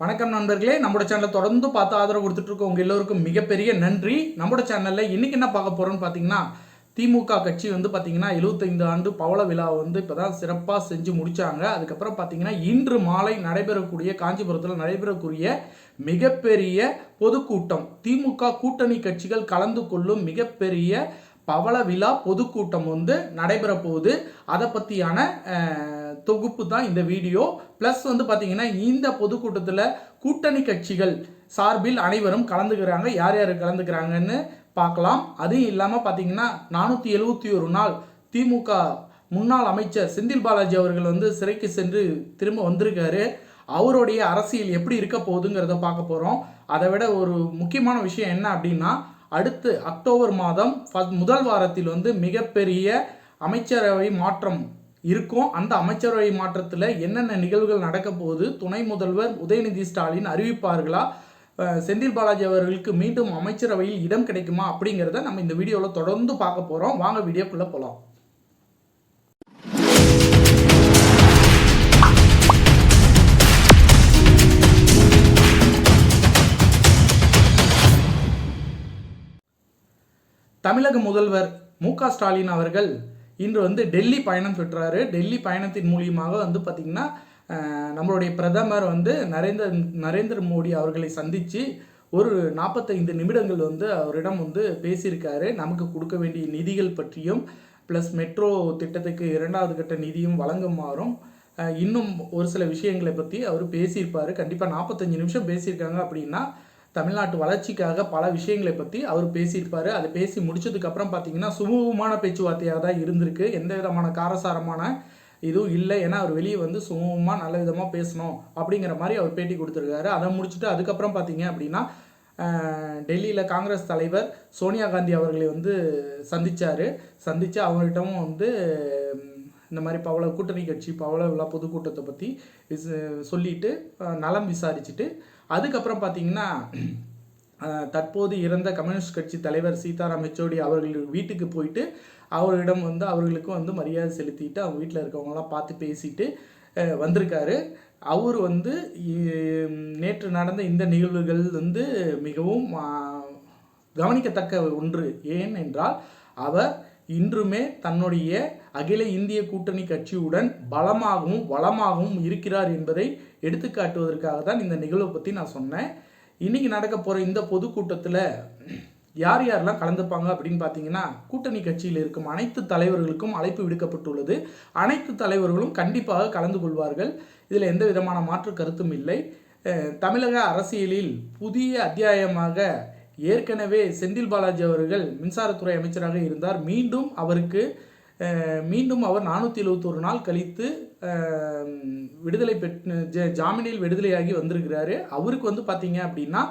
வணக்கம் நண்பர்களே நம்மளோட சேனலை தொடர்ந்து பார்த்து ஆதரவு கொடுத்துட்டு இருக்க உங்க எல்லோருக்கும் மிகப்பெரிய நன்றி. நம்மளோட சேனலில் இன்னைக்கு என்ன பார்க்க போறோம்னு பார்த்தீங்கன்னா திமுக கட்சி வந்து பார்த்தீங்கன்னா 75 ஆண்டு பவள விழாவை வந்து இப்போதான் சிறப்பாக செஞ்சு முடிச்சாங்க. அதுக்கப்புறம் பார்த்தீங்கன்னா இன்று மாலை நடைபெறக்கூடிய காஞ்சிபுரத்தில் நடைபெறக்கூடிய மிகப்பெரிய பொதுக்கூட்டம். திமுக கூட்டணி கட்சிகள் கலந்து கொள்ளும் மிகப்பெரிய பவள விழா பொதுக்கூட்டம் வந்து நடைபெற போகுது அதை பற்றியான தொகுப்பு தான் இந்த வீடியோ. ப்ளஸ் வந்து பார்த்தீங்கன்னா இந்த பொதுக்கூட்டத்தில் கூட்டணி கட்சிகள் சார்பில் அனைவரும் கலந்துக்கிறாங்க. யார் யார் கலந்துக்கிறாங்கன்னு பார்க்கலாம். அதுவும் இல்லாமல் பார்த்தீங்கன்னா நானூற்றி எழுபத்தி ஒரு நாள் திமுக முன்னாள் அமைச்சர் செந்தில் பாலாஜி அவர்கள் வந்து சிறைக்கு சென்று திரும்ப வந்திருக்காரு. அவருடைய அரசியல் எப்படி இருக்க போகுதுங்கிறத பார்க்க போகிறோம் அதை விட ஒரு முக்கியமான விஷயம் என்ன அப்படின்னா அடுத்து அக்டோபர் மாதம் முதல் வாரத்தில் வந்து மிகப்பெரிய அமைச்சரவை மாற்றம் இருக்கும். அந்த அமைச்சரவை மாற்றத்தில் என்னென்ன நிகழ்வுகள் நடக்க போகுது? துணை முதல்வர் உதயநிதி ஸ்டாலின் அறிவிப்பார்களா? செந்தில் பாலாஜி அவர்களுக்கு மீண்டும் அமைச்சரவையில் இடம் கிடைக்குமா அப்படிங்கிறத நம்ம இந்த வீடியோவில் தொடர்ந்து பார்க்க போகிறோம் வாங்க வீடியோக்குள்ளே போகலாம் தமிழக முதல்வர் மு க ஸ்டாலின் அவர்கள் இன்று வந்து டெல்லி பயணம் பெற்றார். டெல்லி பயணத்தின் மூலியமாக வந்து பார்த்திங்கன்னா நம்மளுடைய பிரதமர் வந்து நரேந்திர நரேந்திர மோடி அவர்களை சந்தித்து ஒரு நாற்பத்தைந்து நிமிடங்கள் வந்து அவரிடம் வந்து பேசியிருக்காரு. நமக்கு கொடுக்க வேண்டிய நிதிகள் பற்றியும் ப்ளஸ் மெட்ரோ திட்டத்துக்கு இரண்டாவது கட்ட நிதியும் வழங்குமாறும் இன்னும் ஒரு சில விஷயங்களை பற்றி அவர் பேசியிருப்பார். கண்டிப்பாக நாற்பத்தஞ்சு நிமிஷம் பேசியிருக்காங்க அப்படின்னா தமிழ்நாட்டு வளர்ச்சிக்காக பல விஷயங்களை பற்றி அவர் பேசியிருப்பார். அதை பேசி முடிச்சதுக்கப்புறம் பார்த்தீங்கன்னா சுமூகமான பேச்சுவார்த்தையாக தான் இருந்திருக்கு. எந்த விதமான காரசாரமான இதுவும் இல்லை. ஏன்னா அவர் வெளியே வந்து சுமூகமாக நல்ல விதமாக பேசணும் அப்படிங்கிற மாதிரி அவர் பேட்டி கொடுத்துருக்காரு. அதை முடிச்சுட்டு அதுக்கப்புறம் பார்த்தீங்க அப்படின்னா டெல்லியில் காங்கிரஸ் தலைவர் சோனியா காந்தி அவர்களை வந்து சந்திச்சார். சந்தித்து அவங்கள்ட்டவும் வந்து இந்த மாதிரி பவள கூட்டணி கட்சி பவள விழா பொதுக்கூட்டத்தை பற்றி விச- சொல்லிட்டு நலம் விசாரிச்சுட்டு அதுக்கப்புறம் பார்த்தீங்கன்னா தற்போது இறந்த கம்யூனிஸ்ட் கட்சி தலைவர் சீதாராம் யெச்சூரி அவர்கள் வீட்டுக்கு போயிட்டு அவரிடம் வந்து அவர்களுக்கும் வந்து மரியாதை செலுத்திட்டு அவங்க வீட்டில் இருக்கவங்களாம் பார்த்து பேசிட்டு வந்திருக்காரு. அவர் வந்து நேற்று நடந்த இந்த நிகழ்வுகள் வந்து மிகவும் கவனிக்கத்தக்க ஒன்று. ஏன் என்றால் அவர் இன்றுமே தன்னுடைய அகில இந்திய கூட்டணி கட்சியுடன் பலமாகவும் வளமாகவும் இருக்கிறார் என்பதை எடுத்துக்காட்டுவதற்காக தான் இந்த நிகழ்வை பற்றி நான் சொன்னேன். இன்னைக்கு நடக்க போகிற இந்த பொதுக்கூட்டத்தில் யார் யாரெல்லாம் கலந்துப்பாங்க அப்படின்னு பார்த்தீங்கன்னா கூட்டணி கட்சியில் இருக்கும் அனைத்து தலைவர்களுக்கும் அழைப்பு விடுக்கப்பட்டுள்ளது. அனைத்து தலைவர்களும் கண்டிப்பாக கலந்து கொள்வார்கள். இதில் எந்த விதமான மாற்று கருத்தும் இல்லை. தமிழக அரசியலில் புதிய அத்தியாயமாக ஏற்கனவே செந்தில் பாலாஜி அவர்கள் மின்சாரத்துறை அமைச்சராக இருந்தார். மீண்டும் அவருக்கு மீண்டும் அவர் நானூற்றி எழுபத்தொரு நாள் கழித்து விடுதலை பெற்று ஜாமீனில் விடுதலையாகி வந்திருக்கிறாரு. அவருக்கு வந்து பார்த்தீங்க அப்படின்னா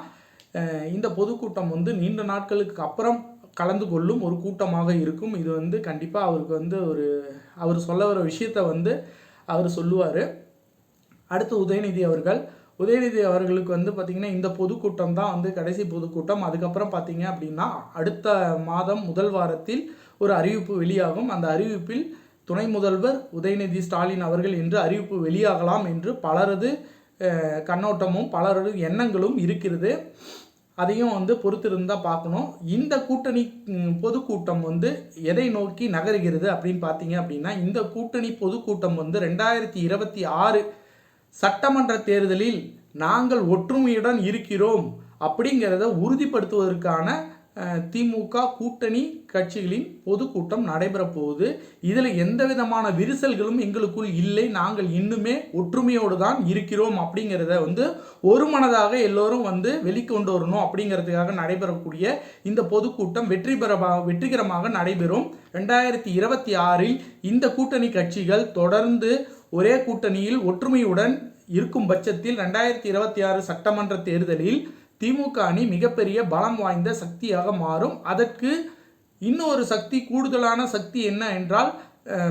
இந்த பொதுக்கூட்டம் வந்து நீண்ட நாட்களுக்கு அப்புறம் கலந்து கொள்ளும் ஒரு கூட்டமாக இருக்கும். இது வந்து கண்டிப்பாக அவருக்கு வந்து ஒரு அவர் சொல்ல வர விஷயத்த வந்து அவர் சொல்லுவார். அடுத்து உதயநிதி அவர்கள் உதயநிதி அவர்களுக்கு வந்து பார்த்திங்கன்னா இந்த பொதுக்கூட்டம் தான் வந்து கடைசி பொதுக்கூட்டம். அதுக்கப்புறம் பார்த்தீங்க அப்படின்னா அடுத்த மாதம் முதல் வாரத்தில் ஒரு அறிவிப்பு வெளியாகும். அந்த அறிவிப்பில் துணை முதல்வர் உதயநிதி ஸ்டாலின் அவர்கள் என்று அறிவிப்பு வெளியாகலாம் என்று பலரது கண்ணோட்டமும் பலரது எண்ணங்களும் இருக்கிறது. அதையும் வந்து பொறுத்திருந்தால் பார்க்கணும். இந்த கூட்டணி பொதுக்கூட்டம் வந்து எதை நோக்கி நகருகிறது அப்படின்னு பார்த்தீங்க அப்படின்னா இந்த கூட்டணி பொதுக்கூட்டம் வந்து ரெண்டாயிரத்தி இருபத்தி ஆறு சட்டமன்ற தேர்தலில் நாங்கள் ஒற்றுமையுடன் இருக்கிறோம் அப்படிங்கிறத உறுதிப்படுத்துவதற்கான திமுக கூட்டணி கட்சிகளின் பொதுக்கூட்டம் நடைபெற போகுது இதில் எந்த விதமான விரிசல்களும் எங்களுக்குள் இல்லை. நாங்கள் இன்னுமே ஒற்றுமையோடு தான் இருக்கிறோம் அப்படிங்கிறத வந்து ஒரு மனதாக எல்லோரும் வந்து வெளிக்கொண்டு வரணும் அப்படிங்கிறதுக்காக நடைபெறக்கூடிய இந்த பொதுக்கூட்டம் வெற்றி பெற வெற்றிகரமாக நடைபெறும். ரெண்டாயிரத்தி இருபத்தி ஆறில் இந்த கூட்டணி கட்சிகள் தொடர்ந்து ஒரே கூட்டணியில் ஒற்றுமையுடன் இருக்கும் பட்சத்தில் ரெண்டாயிரத்தி இருபத்தி ஆறு சட்டமன்ற தேர்தலில் திமுக அணி மிகப்பெரிய பலம் வாய்ந்த சக்தியாக மாறும். அதற்கு இன்னொரு சக்தி கூடுதலான சக்தி என்ன என்றால்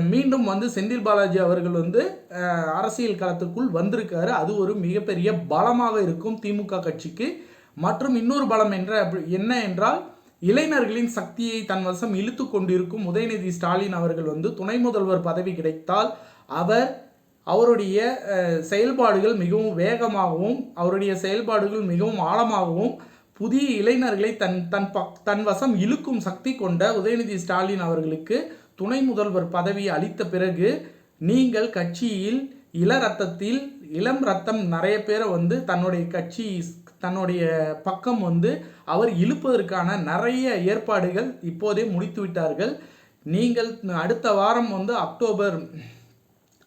மீண்டும் வந்து செந்தில் பாலாஜி அவர்கள் வந்து அரசியல் களத்துக்குள் வந்திருக்காரு. அது ஒரு மிகப்பெரிய பலமாக இருக்கும் திமுக கட்சிக்கு. மற்றும் இன்னொரு பலம் என்ற அப்படி- என்ன என்றால் இளைஞர்களின் சக்தியை தன் வசம் இழுத்து கொண்டிருக்கும் உதயநிதி ஸ்டாலின் அவர்கள் வந்து துணை முதல்வர் பதவி கிடைத்தால் அவர் அவருடைய செயல்பாடுகள் மிகவும் வேகமாகவும் அவருடைய செயல்பாடுகள் மிகவும் ஆழமாகவும் புதிய இளைஞர்களை தன் தன் ப தன் வசம் இழுக்கும் சக்தி கொண்ட உதயநிதி ஸ்டாலின் அவர்களுக்கு துணை முதல்வர் பதவி அளித்த பிறகு நீங்கள் கட்சியில் இள ரத்தத்தில் இளம் ரத்தம் நிறைய பேரை வந்து தன்னுடைய கட்சி தன்னுடைய பக்கம் வந்து அவர் இழுப்பதற்கான நிறைய ஏற்பாடுகள் இப்போதே முடித்து விட்டார்கள் நீங்கள் அடுத்த வாரம் வந்து அக்டோபர்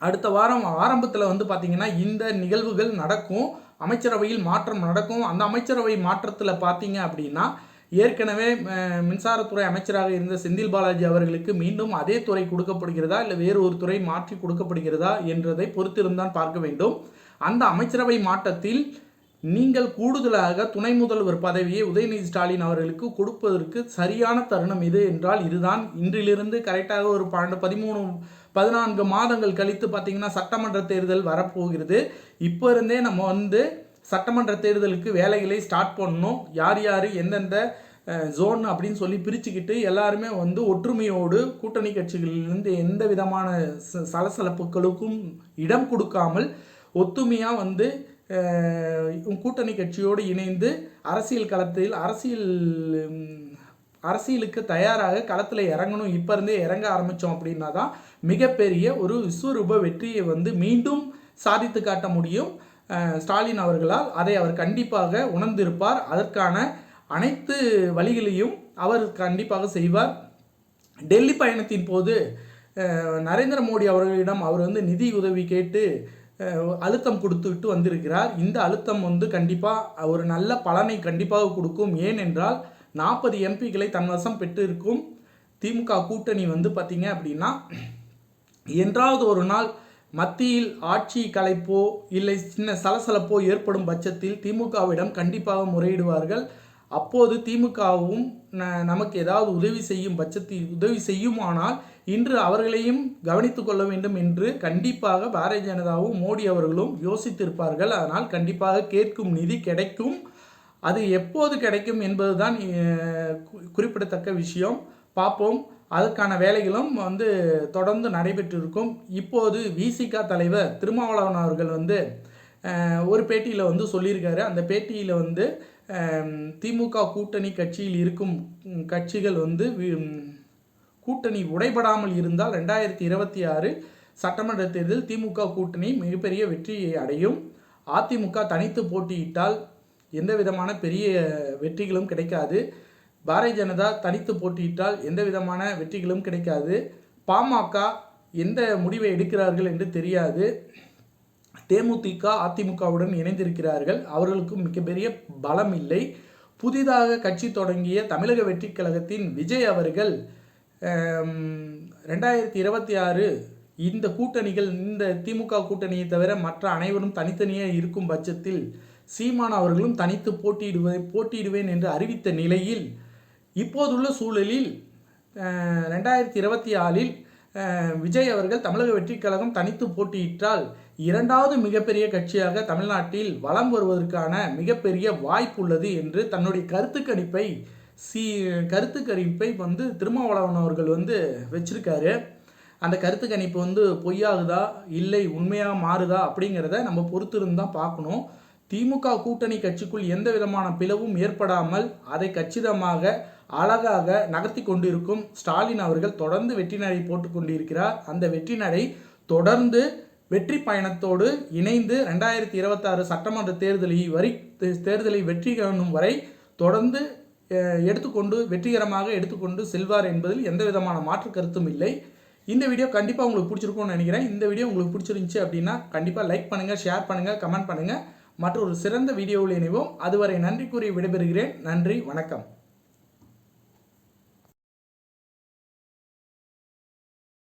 அடுத்த வாரம் ஆரம்பத்தில் வந்து பார்த்தீங்கன்னா இந்த நிகழ்வுகள் நடக்கும். அமைச்சரவையில் மாற்றம் நடக்கும். அந்த அமைச்சரவை மாற்றத்தில் பார்த்தீங்க அப்படின்னா ஏற்கனவே மின்சாரத்துறை அமைச்சராக இருந்த செந்தில் பாலாஜி அவர்களுக்கு மீண்டும் அதே துறை கொடுக்கப்படுகிறதா இல்லை வேறு ஒரு துறை மாற்றி கொடுக்கப்படுகிறதா என்றதை பொறுத்திருந்தான் பார்க்க வேண்டும். அந்த அமைச்சரவை மாற்றத்தில் நீங்கள் கூடுதலாக துணை முதல்வர் பதவியை உதயநிதி ஸ்டாலின் அவர்களுக்கு கொடுப்பதற்கு சரியான தருணம் இது என்றால் இதுதான். இன்றிலிருந்து கரெக்டாக ஒரு பன்னெண்டு பதிமூணு பதினான்கு மாதங்கள் கழித்து பார்த்தீங்கன்னா சட்டமன்ற தேர்தல் வரப்போகிறது. இப்போ இருந்தே நம்ம வந்து சட்டமன்ற தேர்தலுக்கு வேலைகளை ஸ்டார்ட் பண்ணணும். யார் யார் எந்தெந்த ஜோன் அப்படின்னு சொல்லி பிரிச்சுக்கிட்டு எல்லாருமே வந்து ஒற்றுமையோடு கூட்டணி கட்சிகளிலிருந்து எந்த விதமான ச- சலசலப்புகளுக்கும் இடம் கொடுக்காமல் ஒத்துமையாக வந்து கூட்டணி கட்சியோடு இணைந்து அரசியல் களத்தில் அரசியல் அரசியலுக்கு தயாராக களத்தில் இறங்கணும். இப்போ இருந்தே இறங்க ஆரம்பித்தோம் அப்படின்னா தான் மிகப்பெரிய ஒரு விஸ்வரூப வெற்றியை வந்து மீண்டும் சாதித்து காட்ட முடியும். ஸ்டாலின் அவர்களால் அதை அவர் கண்டிப்பாக உணர்ந்திருப்பார். அதற்கான அனைத்து வழிகளையும் அவர் கண்டிப்பாக செய்வார். டெல்லி பயணத்தின் போது நரேந்திர மோடி அவர்களிடம் அவர் வந்து நிதி உதவி கேட்டு அழுத்தம் கொடுத்துவிட்டு வந்திருக்கிறார். இந்த அழுத்தம் வந்து கண்டிப்பாக ஒரு நல்ல பலனை கண்டிப்பாக கொடுக்கும். ஏனென்றால் நாற்பது எம்பிக்களை தன்வசம் பெற்றிருக்கும் திமுக கூட்டணி வந்து பார்த்தீங்க அப்படின்னா என்றாவது ஒரு நாள் மத்தியில் ஆட்சி கலைப்போ இல்லை சின்ன சலசலப்போ ஏற்படும் பட்சத்தில் திமுகவிடம் கண்டிப்பாக முறையிடுவார்கள். அப்போது திமுகவும் ந- நமக்கு ஏதாவது உதவி செய்யும் பட்சத்தில் உதவி செய்யுமானால் இன்று அவர்களையும் கவனித்து கொள்ள வேண்டும் என்று கண்டிப்பாக பாரதிய ஜனதாவும் மோடி அவர்களும் யோசித்திருப்பார்கள். அதனால் கண்டிப்பாக கேட்கும் நிதி கிடைக்கும். அது எப்போது கிடைக்கும் என்பதுதான் குறிப்பிடத்தக்க விஷயம். பார்ப்போம். அதுக்கான வேலைகளும் வந்து தொடர்ந்து நடைபெற்றிருக்கும். இப்போது விசிகா தலைவர் திருமாவளவன் அவர்கள் வந்து ஒரு பேட்டியில் வந்து சொல்லியிருக்காரு. அந்த பேட்டியில் வந்து திமுக கூட்டணி கட்சியில் இருக்கும் கட்சிகள் வந்து வி- கூட்டணி உடைபடாமல் இருந்தால் ரெண்டாயிரத்தி இருபத்தி ஆறு சட்டமன்ற தேர்தல் திமுக கூட்டணி மிகப்பெரிய வெற்றியை அடையும். அதிமுக தனித்து போட்டியிட்டால் எந்த விதமான பெரிய வெற்றிகளும் கிடைக்காது. பாரதிய ஜனதா தனித்து போட்டியிட்டால் எந்த விதமான வெற்றிகளும் கிடைக்காது. பாமக எந்த முடிவை எடுக்கிறார்கள் என்று தெரியாது. தேமுதிக அதிமுகவுடன் இணைந்திருக்கிறார்கள். அவர்களுக்கும் மிகப்பெரிய பலம் இல்லை புதிதாக கட்சி தொடங்கிய தமிழக வெற்றி கழகத்தின் விஜய் அவர்கள் ரெண்டாயிரத்தி இருபத்தி ஆறு இந்த கூட்டணிகள் இந்த திமுக கூட்டணியை தவிர மற்ற அனைவரும் தனித்தனியே இருக்கும் பட்சத்தில் சீமான் அவர்களும் தனித்து போட்டியிடுவேன் போட்டியிடுவேன் என்று அறிவித்த நிலையில் இப்போதுள்ள சூழலில் ரெண்டாயிரத்தி இருபத்தி ஆறில் விஜய் அவர்கள் தமிழக வெற்றிக் கழகம் தனித்து போட்டியிட்டால் இரண்டாவது மிகப்பெரிய கட்சியாக தமிழ்நாட்டில் வலம் வருவதற்கான மிகப்பெரிய வாய்ப்பு உள்ளது என்று தன்னுடைய கருத்து கணிப்பை சி கருத்து கணிப்பை வந்து திருமாவளவன் அவர்கள் வந்து வச்சிருக்காரு. அந்த கருத்து கணிப்பு வந்து பொய்யாகுதா? இல்லை உண்மையாக மாறுதா? அப்படிங்கிறத நம்ம பொறுத்திருந்து தான் பார்க்கணும். திமுக கூட்டணி கட்சிக்குள் எந்த விதமான பிளவும் ஏற்படாமல் அதை கச்சிதமாக அழகாக நகர்த்தி கொண்டிருக்கும் ஸ்டாலின் அவர்கள் தொடர்ந்து வெற்றி நடை போட்டு கொண்டிருக்கிறார். அந்த வெற்றி நடை தொடர்ந்து வெற்றி பயணத்தோடு இணைந்து ரெண்டாயிரத்தி இருபத்தாறு சட்டமன்ற தேர்தலை வரி தேர்தலை வெற்றி காணும் வரை தொடர்ந்து எடுத்துக்கொண்டு வெற்றிகரமாக எடுத்துக்கொண்டு செல்வார் என்பதில் எந்த விதமான மாற்று கருத்தும் இல்லை. இந்த வீடியோ கண்டிப்பாக உங்களுக்கு பிடிச்சிருக்கும்னு நினைக்கிறேன். இந்த வீடியோ உங்களுக்கு பிடிச்சிருந்துச்சு அப்படின்னா கண்டிப்பாக லைக் பண்ணுங்கள் ஷேர் பண்ணுங்கள் கமெண்ட் பண்ணுங்கள் மற்றொரு சிறந்த வீடியோவில் இணைவோம். அதுவரை நன்றி கூறி விடைபெறுகிறேன். நன்றி வணக்கம்.